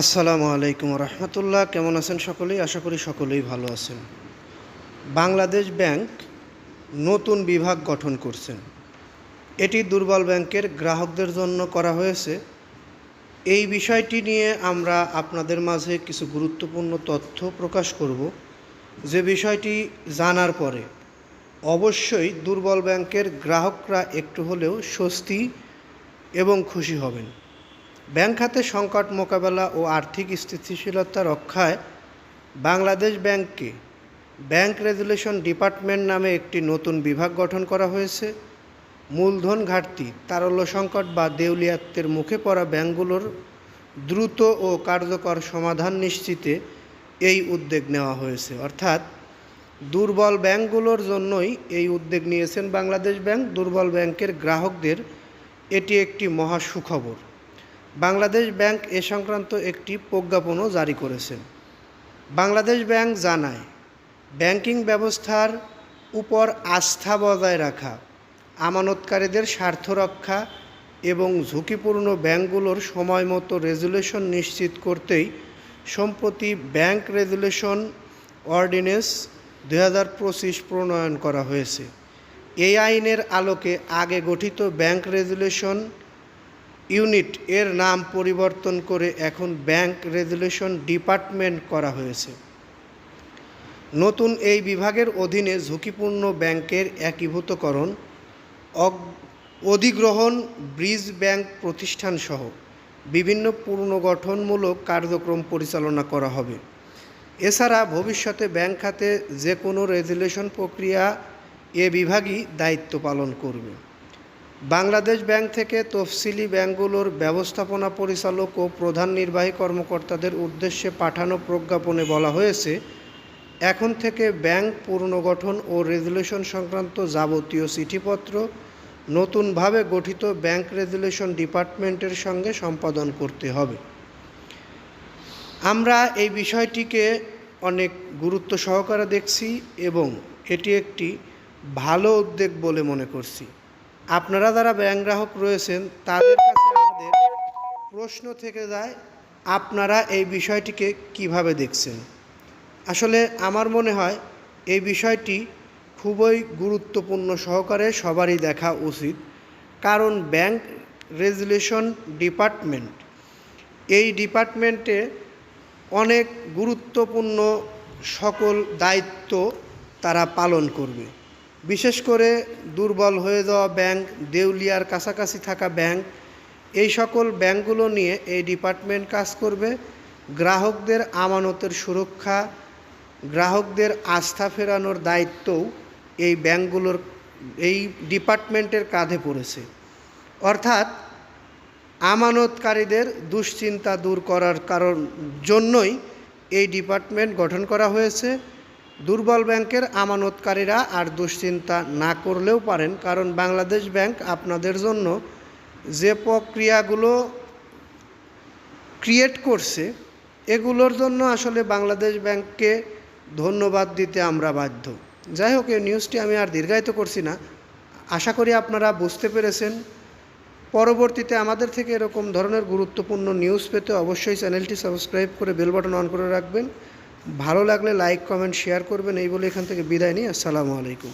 আসসালামু আলাইকুম রহমতুল্লাহ। কেমন আছেন সকলেই? আশা করি সকলেই ভালো আছেন। বাংলাদেশ ব্যাংক নতুন বিভাগ গঠন করছেন। এটি দুর্বল ব্যাংকের গ্রাহকদের জন্য করা হয়েছে। এই বিষয়টি নিয়ে আমরা আপনাদের মাঝে কিছু গুরুত্বপূর্ণ তথ্য প্রকাশ করব। যে বিষয়টি জানার পরে অবশ্যই দুর্বল ব্যাংকের গ্রাহকরা একটু হলেও স্বস্তি এবং খুশি হবেন। ব্যাংক খাতে সংকট মোকাবেলা ও আর্থিক স্থিতিশীলতা রক্ষায় বাংলাদেশ ব্যাংককে ব্যাংক রেগুলেশন ডিপার্টমেন্ট নামে একটি নতুন বিভাগ গঠন করা হয়েছে। মূলধন ঘাটতি, তারল্য সংকট বা দেউলিয়াত্বের মুখে পড়া ব্যাংকগুলোর দ্রুত ও কার্যকর সমাধান নিশ্চিতে এই উদ্যোগ নেওয়া হয়েছে। অর্থাৎ দুর্বল ব্যাংকগুলোর জন্যই এই উদ্যোগ নিয়েছেন বাংলাদেশ ব্যাংক। দুর্বল ব্যাংকের গ্রাহকদের এটি একটি মহা সুখবর। বাংলাদেশ ব্যাংক এ সংক্রান্ত একটি প্রজ্ঞাপনও জারি করেছে। বাংলাদেশ ব্যাংক জানায়, ব্যাংকিং ব্যবস্থার উপর আস্থা বজায় রাখা, আমানতকারীদের স্বার্থ রক্ষা এবং ঝুঁকিপূর্ণ ব্যাংকগুলোর সময় মতো রেজুলেশন নিশ্চিত করতেই সম্প্রতি ব্যাংক রেজুলেশন অর্ডিন্যান্স দু হাজার প্রণয়ন করা হয়েছে। এই আইনের আলোকে আগে গঠিত ব্যাংক রেজুলেশন ইউনিট এর নাম পরিবর্তন করে এখন ব্যাংক রেজুলেশন ডিপার্টমেন্ট করা হয়েছে। নতুন এই বিভাগের অধীনে ঝুঁকিপূর্ণ ব্যাংকের একীভূতকরণ অধিগ্রহণ, ব্রিজ ব্যাংক প্রতিষ্ঠান সহ বিভিন্ন পুনর্গঠনমূলক কার্যক্রম পরিচালনা করা হবে। এছাড়া ভবিষ্যতে ব্যাংক খাতে যে কোনো রেজুলেশন প্রক্রিয়া এ বিভাগই দায়িত্ব পালন করবে। বাংলাদেশ ব্যাংক থেকে তফসিলি ব্যাংকগুলোর ব্যবস্থাপনা পরিচালক ও প্রধান নির্বাহী কর্মকর্তাদের উদ্দেশ্যে পাঠানো প্রজ্ঞাপনে বলা হয়েছে, এখন থেকে ব্যাংক পুনর্গঠন ও রেজুলেশন সংক্রান্ত যাবতীয় চিঠিপত্র নতুনভাবে গঠিত ব্যাংক রেজুলেশন ডিপার্টমেন্টের সঙ্গে সম্পাদন করতে হবে। আমরা এই বিষয়টিকে অনেক গুরুত্ব সহকারে দেখছি এবং এটি একটি ভালো উদ্যোগ বলে মনে করছি। আপনারা যারা ব্যাংক গ্রাহক রয়েছেন, তাদের কাছে আমাদের প্রশ্ন থেকে যায়, আপনারা এই বিষয়টিকে কীভাবে দেখছেন? আসলে আমার মনে হয় এই বিষয়টি খুবই গুরুত্বপূর্ণ সহকারে সবারই দেখা উচিত। কারণ ব্যাংক রেজুলেশন ডিপার্টমেন্ট, এই ডিপার্টমেন্টে অনেক গুরুত্বপূর্ণ সকল দায়িত্ব তারা পালন করবে। বিশেষ করে দুর্বল হয়ে যাওয়া ব্যাংক, দেউলিয়ার কাছাকাছি থাকা ব্যাংক, এই সকল ব্যাংকগুলো নিয়ে এই ডিপার্টমেন্ট কাজ করবে। গ্রাহকদের আমানতের সুরক্ষা, গ্রাহকদের আস্থা ফেরানোর দায়িত্বও এই ব্যাংকগুলোর, এই ডিপার্টমেন্টের কাঁধে পড়েছে। অর্থাৎ আমানতকারীদের দুশ্চিন্তা দূর করার কারণ জন্যই এই ডিপার্টমেন্ট গঠন করা হয়েছে। দুর্বল ব্যাংকের আমানতকারীরা আর দুশ্চিন্তা না করলেও পারেন, কারণ বাংলাদেশ ব্যাংক আপনাদের জন্য যে প্রক্রিয়াগুলো ক্রিয়েট করছে, এগুলোর জন্য আসলে বাংলাদেশ ব্যাংককে ধন্যবাদ দিতে আমরা বাধ্য। যাই হোক, এই নিউজটি আমি আর দীর্ঘায়িত করছি না। আশা করি আপনারা বুঝতে পেরেছেন। পরবর্তীতে আমাদের থেকে এরকম ধরনের গুরুত্বপূর্ণ নিউজ পেতে অবশ্যই চ্যানেলটি সাবস্ক্রাইব করে বেল বাটন অন করে রাখবেন। ভালো লাগলে লাইক কমেন্ট শেয়ার করবেন। এই বলে এখান থেকে বিদায় নিই। আসসালামু আলাইকুম।